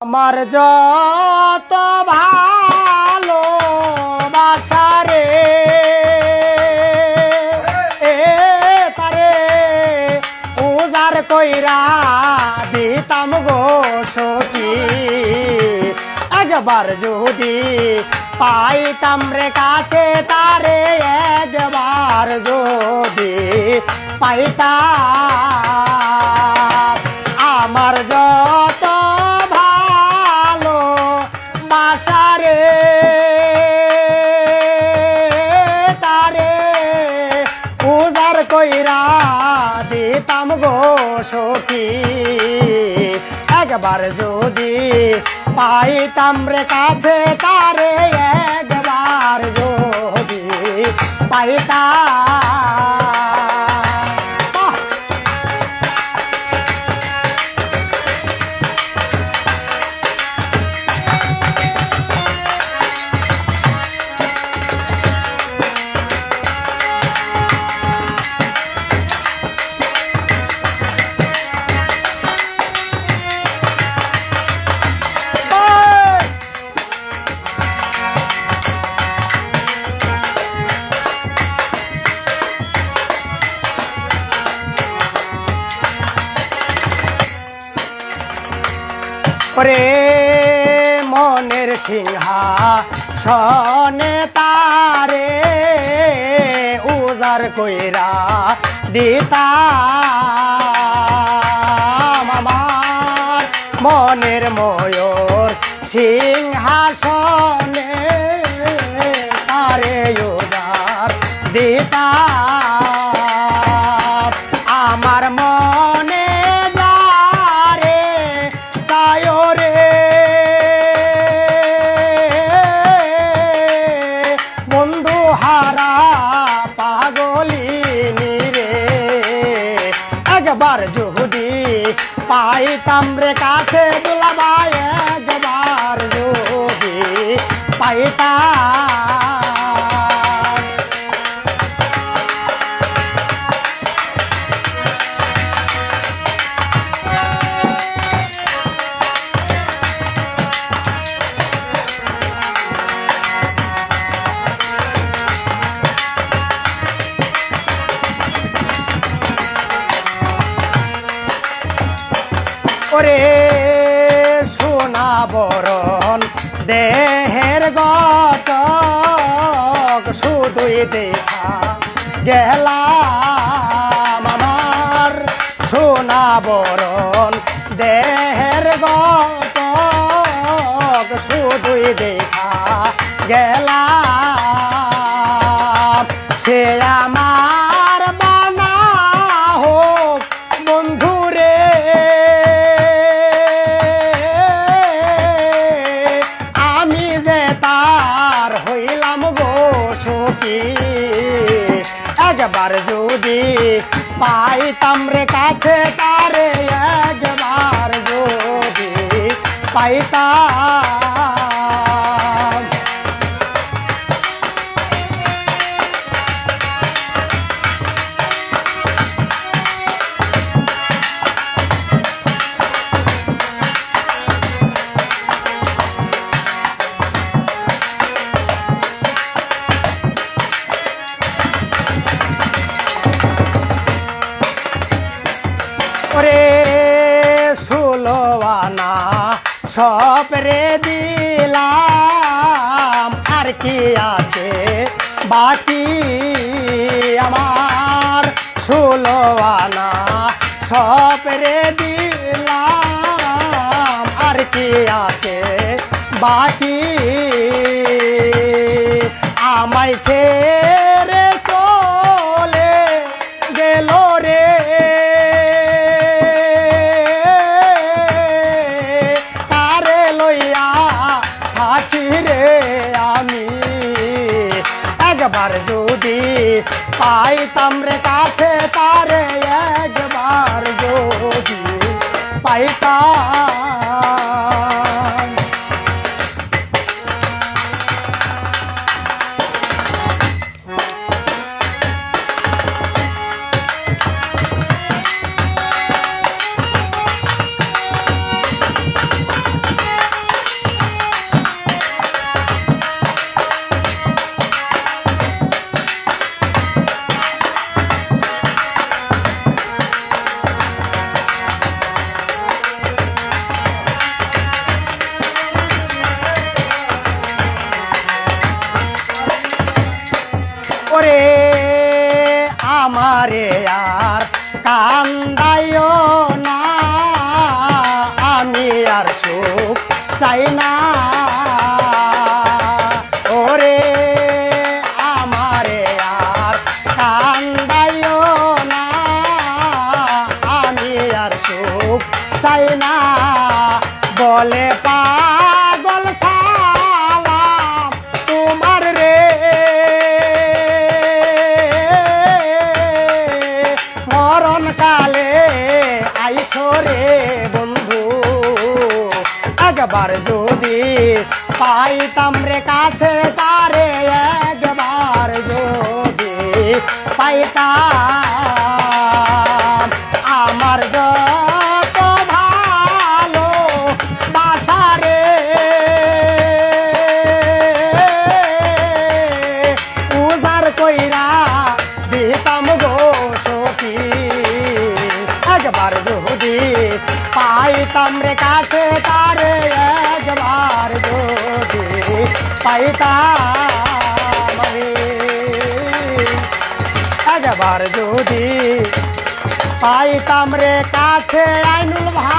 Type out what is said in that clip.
আমার যত ভালো বাসারে এ তারে উজার কইরা দিতাম গো সখী। একবার যদি পাইতাম রে কাছে, তারে একবার যদি পাইতাম কইরা দিতাম গো সখী। একবার যদি পাইতাম রে কাছে তারে একবার যদি পাইতাম ওরে মনের সিংহা সনে তারে উজার কইরা দিতা আমার মনের ময়ূর সিংহাসনে তারে উজার দিতা একবার যদি পাইতাম রে কাছে দুলাবাই একবার যদি পাইতাম ওরে সোনা বরণ, দেহের গটক শুধুই দেখা গেলাম আমার সোনা বরণ, দেহের গটক শুধুই দেখা গেলাম পাইতাম রে কাছে তারে একবার যদি পাইতাম সব রে দিলাম। আর কি আছে বাকি আমার? ষোলোয়ানা সব রে দিলাম। আর কি আছে বাকি? আমায় ছেড়ে থাকি রে আমি। একবার যদি পাইতাম রে কাছে তারে একবার যদি পাইতাম। চাই না একবার যদি পাইতাম রে কাছে তারে একবার যদি পাইতাম আমার যত পাইতাম রে কাছে একবার যদি পাইতাম আমি একবার যদি পাইতাম রে কাছে আইনুল ভাই